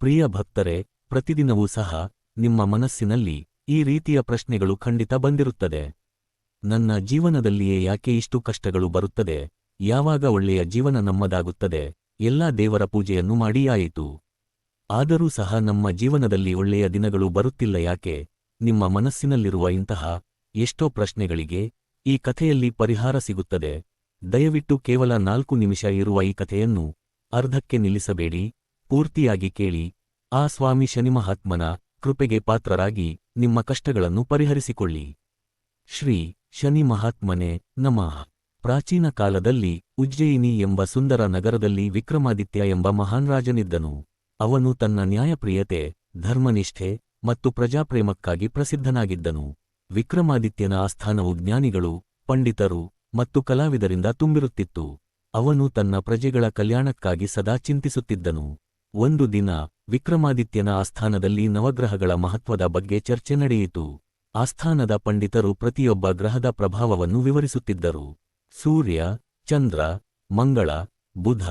ಪ್ರಿಯ ಭಕ್ತರೇ, ಪ್ರತಿದಿನವೂ ಸಹ ನಿಮ್ಮ ಮನಸ್ಸಿನಲ್ಲಿ ಈ ರೀತಿಯ ಪ್ರಶ್ನೆಗಳು ಖಂಡಿತ ಬಂದಿರುತ್ತದೆ. ನನ್ನ ಜೀವನದಲ್ಲಿಯೇ ಯಾಕೆ ಇಷ್ಟು ಕಷ್ಟಗಳು ಬರುತ್ತದೆ? ಯಾವಾಗ ಒಳ್ಳೆಯ ಜೀವನ ನಮ್ಮದಾಗುತ್ತದೆ? ಎಲ್ಲಾ ದೇವರ ಪೂಜೆಯನ್ನು ಮಾಡಿಯಾಯಿತು ಆದರೂ ಸಹ ನಮ್ಮ ಜೀವನದಲ್ಲಿ ಒಳ್ಳೆಯ ದಿನಗಳು ಬರುತ್ತಿಲ್ಲ ಯಾಕೆ? ನಿಮ್ಮ ಮನಸ್ಸಿನಲ್ಲಿರುವ ಇಂತಹ ಎಷ್ಟೋ ಪ್ರಶ್ನೆಗಳಿಗೆ ಈ ಕಥೆಯಲ್ಲಿ ಪರಿಹಾರ ಸಿಗುತ್ತದೆ. ದಯವಿಟ್ಟು ಕೇವಲ ನಾಲ್ಕು ನಿಮಿಷ ಇರುವ ಈ ಕಥೆಯನ್ನು ಅರ್ಧಕ್ಕೆ ನಿಲ್ಲಿಸಬೇಡಿ. ಪೂರ್ತಿಯಾಗಿ ಕೇಳಿ, ಆ ಸ್ವಾಮಿ ಶನಿಮಹಾತ್ಮನ ಕೃಪೆಗೆ ಪಾತ್ರರಾಗಿ ನಿಮ್ಮ ಕಷ್ಟಗಳನ್ನು ಪರಿಹರಿಸಿಕೊಳ್ಳಿ. ಶ್ರೀ ಶನಿ ಮಹಾತ್ಮನೆ ನಮಃ. ಪ್ರಾಚೀನ ಕಾಲದಲ್ಲಿ ಉಜ್ಜಯಿನಿ ಎಂಬ ಸುಂದರ ನಗರದಲ್ಲಿ ವಿಕ್ರಮಾದಿತ್ಯ ಎಂಬ ಮಹಾನ್ ರಾಜನಿದ್ದನು ಅವನು ತನ್ನ ನ್ಯಾಯಪ್ರಿಯತೆ, ಧರ್ಮನಿಷ್ಠೆ ಮತ್ತು ಪ್ರಜಾಪ್ರೇಮಕ್ಕಾಗಿ ಪ್ರಸಿದ್ಧನಾಗಿದ್ದನು. ವಿಕ್ರಮಾದಿತ್ಯನ ಆಸ್ಥಾನವು ಜ್ಞಾನಿಗಳು, ಪಂಡಿತರು ಮತ್ತು ಕಲಾವಿದರಿಂದ ತುಂಬಿರುತ್ತಿತ್ತು. ಅವನು ತನ್ನ ಪ್ರಜೆಗಳ ಕಲ್ಯಾಣಕ್ಕಾಗಿ ಸದಾ ಚಿಂತಿಸುತ್ತಿದ್ದನು. ಒಂದು ದಿನ ವಿಕ್ರಮಾದಿತ್ಯನ ಆಸ್ಥಾನದಲ್ಲಿ ನವಗ್ರಹಗಳ ಮಹತ್ವದ ಬಗ್ಗೆ ಚರ್ಚೆ ನಡೆಯಿತು. ಆಸ್ಥಾನದ ಪಂಡಿತರು ಪ್ರತಿಯೊಬ್ಬ ಗ್ರಹದ ಪ್ರಭಾವವನ್ನು ವಿವರಿಸುತ್ತಿದ್ದರು. ಸೂರ್ಯ, ಚಂದ್ರ, ಮಂಗಳ, ಬುಧ,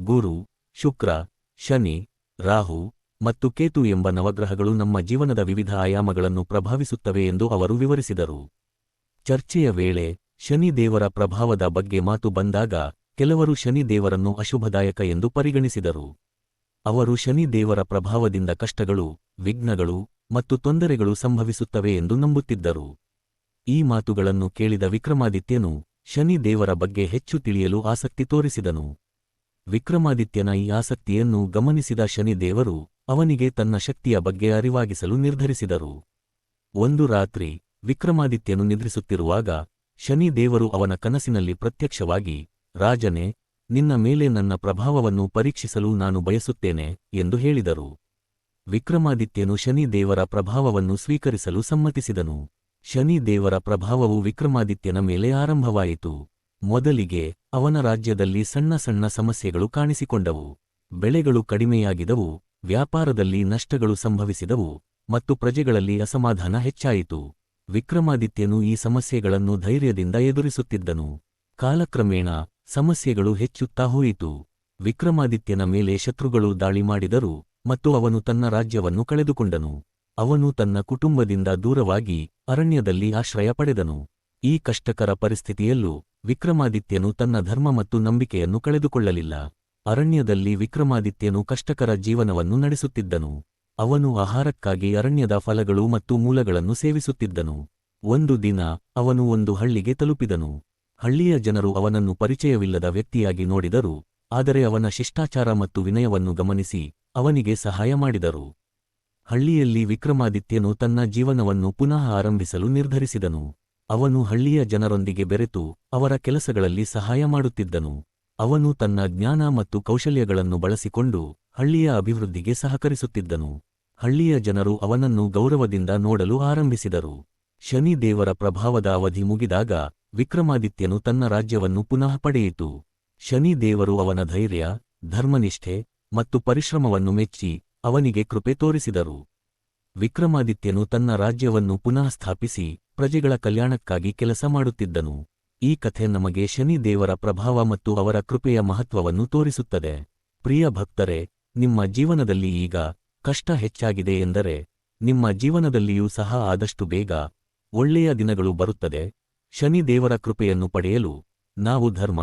ಗುರು, ಶುಕ್ರ, ಶನಿ, ರಾಹು ಮತ್ತು ಕೇತು ಎಂಬ ನವಗ್ರಹಗಳು ನಮ್ಮ ಜೀವನದ ವಿವಿಧ ಆಯಾಮಗಳನ್ನು ಪ್ರಭಾವಿಸುತ್ತವೆ ಎಂದು ಅವರು ವಿವರಿಸಿದರು. ಚರ್ಚೆಯ ವೇಳೆ ಶನಿ ದೇವರ ಪ್ರಭಾವದ ಬಗ್ಗೆ ಮಾತು ಬಂದಾಗ ಕೆಲವರು ಶನಿ ದೇವರನ್ನು ಅಶುಭದಾಯಕ ಎಂದು ಪರಿಗಣಿಸಿದರು. ಅವರು ಶನಿ ದೇವರ ಪ್ರಭಾವದಿಂದ ಕಷ್ಟಗಳು, ವಿಘ್ನಗಳು ಮತ್ತು ತೊಂದರೆಗಳು ಸಂಭವಿಸುತ್ತವೆ ಎಂದು ನಂಬುತ್ತಿದ್ದರು. ಈ ಮಾತುಗಳನ್ನು ಕೇಳಿದ ವಿಕ್ರಮಾದಿತ್ಯನು ಶನಿ ದೇವರ ಬಗ್ಗೆ ಹೆಚ್ಚು ತಿಳಿಯಲು ಆಸಕ್ತಿ ತೋರಿಸಿದನು. ವಿಕ್ರಮಾದಿತ್ಯನ ಈ ಆಸಕ್ತಿಯನ್ನು ಗಮನಿಸಿದ ಶನಿ ದೇವರು ಅವನಿಗೆ ತನ್ನ ಶಕ್ತಿಯ ಬಗ್ಗೆ ಅರಿವಾಗಿಸಲು ನಿರ್ಧರಿಸಿದರು. ಒಂದು ರಾತ್ರಿ ವಿಕ್ರಮಾದಿತ್ಯನು ನಿದ್ರಿಸುತ್ತಿರುವಾಗ ಶನಿ ದೇವರು ಅವನ ಕನಸಿನಲ್ಲಿ ಪ್ರತ್ಯಕ್ಷವಾಗಿ, ರಾಜನೇ ನಿನ್ನ ಮೇಲೆ ನನ್ನ ಪ್ರಭಾವವನ್ನು ಪರೀಕ್ಷಿಸಲು ನಾನು ಬಯಸುತ್ತೇನೆ ಎಂದು ಹೇಳಿದರು. ವಿಕ್ರಮಾದಿತ್ಯನು ಶನಿ ದೇವರ ಪ್ರಭಾವವನ್ನು ಸ್ವೀಕರಿಸಲು ಸಮ್ಮತಿಸಿದನು. ಶನಿ ದೇವರ ಪ್ರಭಾವವು ವಿಕ್ರಮಾದಿತ್ಯನ ಮೇಲೆ ಆರಂಭವಾಯಿತು. ಮೊದಲಿಗೆ ಅವನ ರಾಜ್ಯದಲ್ಲಿ ಸಣ್ಣ ಸಣ್ಣ ಸಮಸ್ಯೆಗಳು ಕಾಣಿಸಿಕೊಂಡವು. ಬೆಳೆಗಳು ಕಡಿಮೆಯಾಗಿದವು, ವ್ಯಾಪಾರದಲ್ಲಿ ನಷ್ಟಗಳು ಸಂಭವಿಸಿದವು ಮತ್ತು ಪ್ರಜೆಗಳಲ್ಲಿ ಅಸಮಾಧಾನ ಹೆಚ್ಚಾಯಿತು. ವಿಕ್ರಮಾದಿತ್ಯನು ಈ ಸಮಸ್ಯೆಗಳನ್ನು ಧೈರ್ಯದಿಂದ ಎದುರಿಸುತ್ತಿದ್ದನು. ಕಾಲಕ್ರಮೇಣ ಸಮಸ್ಯೆಗಳು ಹೆಚ್ಚುತ್ತಾ ಹೋಯಿತು. ವಿಕ್ರಮಾದಿತ್ಯನ ಮೇಲೆ ಶತ್ರುಗಳು ದಾಳಿ ಮಾಡಿದರು ಮತ್ತು ಅವನು ತನ್ನ ರಾಜ್ಯವನ್ನು ಕಳೆದುಕೊಂಡನು. ಅವನು ತನ್ನ ಕುಟುಂಬದಿಂದ ದೂರವಾಗಿ ಅರಣ್ಯದಲ್ಲಿ ಆಶ್ರಯ ಪಡೆದನು. ಈ ಕಷ್ಟಕರ ಪರಿಸ್ಥಿತಿಯಲ್ಲೂ ವಿಕ್ರಮಾದಿತ್ಯನು ತನ್ನ ಧರ್ಮ ಮತ್ತು ನಂಬಿಕೆಯನ್ನು ಕಳೆದುಕೊಳ್ಳಲಿಲ್ಲ. ಅರಣ್ಯದಲ್ಲಿ ವಿಕ್ರಮಾದಿತ್ಯನು ಕಷ್ಟಕರ ಜೀವನವನ್ನು ನಡೆಸುತ್ತಿದ್ದನು. ಅವನು ಆಹಾರಕ್ಕಾಗಿ ಅರಣ್ಯದ ಫಲಗಳು ಮತ್ತು ಮೂಲಗಳನ್ನು ಸೇವಿಸುತ್ತಿದ್ದನು. ಒಂದು ದಿನ ಅವನು ಒಂದು ಹಳ್ಳಿಗೆ ತಲುಪಿದನು. ಹಳ್ಳಿಯ ಜನರು ಅವನನ್ನು ಪರಿಚಯವಿಲ್ಲದ ವ್ಯಕ್ತಿಯಾಗಿ ನೋಡಿದರು, ಆದರೆ ಅವನ ಶಿಷ್ಟಾಚಾರ ಮತ್ತು ವಿನಯವನ್ನು ಗಮನಿಸಿ ಅವನಿಗೆ ಸಹಾಯ ಮಾಡಿದರು. ಹಳ್ಳಿಯಲ್ಲಿ ವಿಕ್ರಮಾದಿತ್ಯನು ತನ್ನ ಜೀವನವನ್ನು ಪುನಃ ಆರಂಭಿಸಲು ನಿರ್ಧರಿಸಿದನು. ಅವನು ಹಳ್ಳಿಯ ಜನರೊಂದಿಗೆ ಬೆರೆತು ಅವರ ಕೆಲಸಗಳಲ್ಲಿ ಸಹಾಯ ಮಾಡುತ್ತಿದ್ದನು. ಅವನು ತನ್ನ ಜ್ಞಾನ ಮತ್ತು ಕೌಶಲ್ಯಗಳನ್ನು ಬಳಸಿಕೊಂಡು ಹಳ್ಳಿಯ ಅಭಿವೃದ್ಧಿಗೆ ಸಹಕರಿಸುತ್ತಿದ್ದನು. ಹಳ್ಳಿಯ ಜನರು ಅವನನ್ನು ಗೌರವದಿಂದ ನೋಡಲು ಆರಂಭಿಸಿದರು. ಶನಿ ದೇವರ ಪ್ರಭಾವದ ಅವಧಿ ಮುಗಿದಾಗ ವಿಕ್ರಮಾದಿತ್ಯನು ತನ್ನ ರಾಜ್ಯವನ್ನು ಪುನಃ ಪಡೆಯಿತು. ಶನಿ ದೇವರು ಅವನ ಧೈರ್ಯ, ಧರ್ಮನಿಷ್ಠೆ ಮತ್ತು ಪರಿಶ್ರಮವನ್ನು ಮೆಚ್ಚಿ ಅವನಿಗೆ ಕೃಪೆ ತೋರಿಸಿದರು. ವಿಕ್ರಮಾದಿತ್ಯನು ತನ್ನ ರಾಜ್ಯವನ್ನು ಪುನಃ ಸ್ಥಾಪಿಸಿ ಪ್ರಜೆಗಳ ಕಲ್ಯಾಣಕ್ಕಾಗಿ ಕೆಲಸ ಮಾಡುತ್ತಿದ್ದನು. ಈ ಕಥೆ ನಮಗೆ ಶನಿ ದೇವರ ಪ್ರಭಾವ ಮತ್ತು ಅವರ ಕೃಪೆಯ ಮಹತ್ವವನ್ನು ತೋರಿಸುತ್ತದೆ. ಪ್ರಿಯ ಭಕ್ತರೆ, ನಿಮ್ಮ ಜೀವನದಲ್ಲಿ ಈಗ ಕಷ್ಟ ಹೆಚ್ಚಾಗಿದೆ ಎಂದರೆ ನಿಮ್ಮ ಜೀವನದಲ್ಲಿಯೂ ಸಹ ಆದಷ್ಟು ಬೇಗ ಒಳ್ಳೆಯ ದಿನಗಳು ಬರುತ್ತದೆ. ಶನಿ ದೇವರ ಕೃಪೆಯನ್ನು ಪಡೆಯಲು ನಾವು ಧರ್ಮ,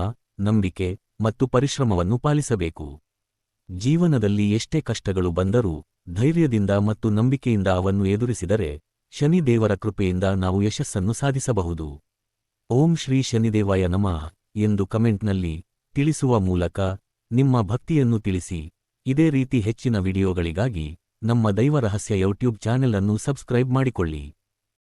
ನಂಬಿಕೆ ಮತ್ತು ಪರಿಶ್ರಮವನ್ನು ಪಾಲಿಸಬೇಕು. ಜೀವನದಲ್ಲಿ ಎಷ್ಟೇ ಕಷ್ಟಗಳು ಬಂದರೂ ಧೈರ್ಯದಿಂದ ಮತ್ತು ನಂಬಿಕೆಯಿಂದ ಅವನ್ನು ಎದುರಿಸಿದರೆ ಶನಿ ದೇವರ ಕೃಪೆಯಿಂದ ನಾವು ಯಶಸ್ಸನ್ನು ಸಾಧಿಸಬಹುದು. ಓಂ ಶ್ರೀ ಶನಿದೇವಾಯ ನಮಃ ಎಂದು ಕಮೆಂಟ್ನಲ್ಲಿ ತಿಳಿಸುವ ಮೂಲಕ ನಿಮ್ಮ ಭಕ್ತಿಯನ್ನು ತಿಳಿಸಿ. ಇದೇ ರೀತಿ ಹೆಚ್ಚಿನ ವಿಡಿಯೋಗಳಿಗಾಗಿ ನಮ್ಮ ದೈವರಹಸ್ಯ ಯೂಟ್ಯೂಬ್ ಚಾನೆಲ್ ಅನ್ನು ಸಬ್ಸ್ಕ್ರೈಬ್ ಮಾಡಿಕೊಳ್ಳಿ.